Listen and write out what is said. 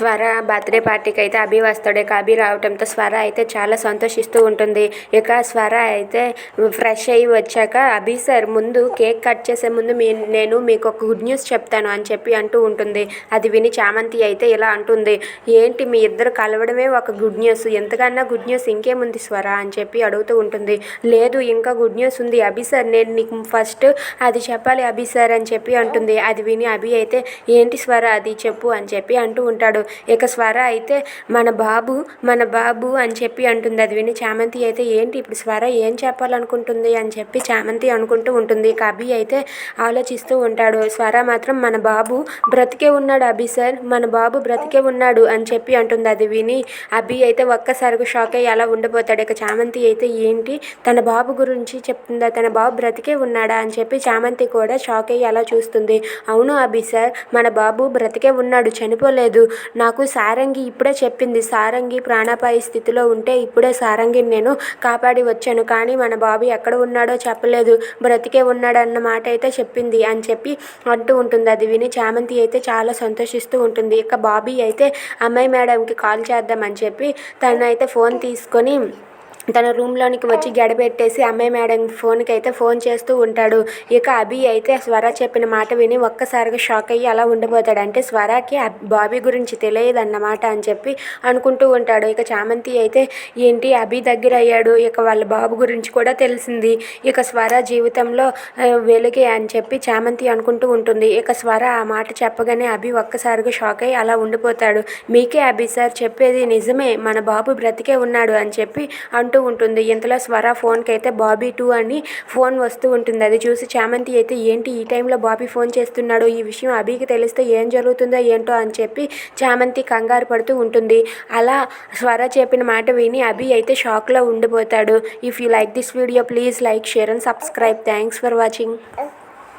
స్వర బర్త్డే పార్టీకి అయితే అభి వస్తాడు. ఇక అభి రావడంతో స్వర అయితే చాలా సంతోషిస్తూ ఉంటుంది. ఇక స్వర అయితే ఫ్రెష్ అయ్యి వచ్చాక అభి సార్ ముందు కేక్ కట్ చేసే ముందు మీ నేను మీకు ఒక గుడ్ న్యూస్ చెప్తాను అని చెప్పి అంటూ ఉంటుంది. అది విని చామంతి అయితే ఇలా అంటుంది. ఏంటి మీ ఇద్దరు కలవడమే ఒక గుడ్ న్యూస్. ఎంతకన్నా గుడ్ న్యూస్ ఇంకేముంది స్వర అని చెప్పి అడుగుతూ ఉంటుంది. లేదు ఇంకా గుడ్ న్యూస్ ఉంది. అభి సార్ నేను నీకు ఫస్ట్ అది చెప్పాలి అభి సార్ అని చెప్పి అంటుంది. అది విని అభి అయితే ఏంటి స్వర అది చెప్పు అని చెప్పి అంటూ ఉంటాడు. ఇక స్వర అయితే మన బాబు మన బాబు అని చెప్పి అంటుంది. అది విని చామంతి అయితే ఏంటి ఇప్పుడు స్వర ఏం చెప్పాలనుకుంటుంది అని చెప్పి చామంతి అనుకుంటూ ఉంటుంది. ఇక అభి అయితే ఆలోచిస్తూ ఉంటాడు. స్వర మాత్రం మన బాబు బ్రతికే ఉన్నాడు అభి సార్. మన బాబు బ్రతికే ఉన్నాడు అని చెప్పి అంటుంది. అది విని అభి అయితే ఒక్కసారిగా షాక్ అయ్యి అలా ఉండిపోతాడు. ఇక చామంతి అయితే ఏంటి? తన బాబు గురించి చెప్తుందా? తన బాబు బ్రతికే ఉన్నాడా అని చెప్పి చామంతి కూడా షాక్ అయ్యి అలా చూస్తుంది. అవును అభి సార్ మన బాబు బ్రతికే ఉన్నాడు చనిపోలేదు. నాకు సారంగి ఇప్పుడే చెప్పింది. సారంగి ప్రాణాపాయ స్థితిలో ఉంటే ఇప్పుడే సారంగిని నేను కాపాడి వచ్చాను. కానీ మన బాబు ఎక్కడ ఉన్నాడో చెప్పలేదు. బ్రతికే ఉన్నాడన్న మాట అయితే చెప్పింది అని చెప్పి అంటూ ఉంటుంది. అది విని చామంతి అయితే చాలా సంతోషిస్తూ ఉంటుంది. ఇక బాబీ అయితే అమ్మాయి మేడంకి కాల్ చేద్దామని చెప్పి తను అయితే ఫోన్ తీసుకొని తన రూమ్లోనికి వచ్చి గడబెట్టేసి అమ్మాయి మేడం ఫోన్కి అయితే ఫోన్ చేస్తూ ఉంటాడు. ఇక అభి అయితే స్వర చెప్పిన మాట విని ఒక్కసారిగా షాక్ అయ్యి అలా ఉండిపోతాడు. అంటే స్వరకి బాబి బాబీ గురించి తెలియదు అన్నమాట అని చెప్పి అనుకుంటూ ఉంటాడు. ఇక చామంతి అయితే ఏంటి అభి దగ్గర అయ్యాడు? ఇక వాళ్ళ బాబు గురించి కూడా తెలిసింది. ఇక స్వర జీవితంలో వెలుగే అని చెప్పి చామంతి అనుకుంటూ ఉంటుంది. ఇక స్వర ఆ మాట చెప్పగానే అభి ఒక్కసారిగా షాక్ అయ్యి అలా ఉండిపోతాడు. మీకే అభి సార్ చెప్పేది నిజమే. మన బాబు బ్రతికే ఉన్నాడు అని చెప్పి అంటూ ఉంటుంది. ఇంతలో స్వర ఫోన్కి అయితే బాబీ టూ అని ఫోన్ వస్తూ ఉంటుంది. అది చూసి చామంతి అయితే ఏంటి ఈ టైంలో బాబీ ఫోన్ చేస్తున్నాడు? ఈ విషయం అభికి తెలిస్తే ఏం జరుగుతుందో ఏంటో అని చెప్పి చామంతి కంగారు పడుతూ ఉంటుంది. అలా స్వర చెప్పిన మాట విని అభి అయితే షాక్లో ఉండిపోతాడు. If you like this video please like share and subscribe. Thanks for watching.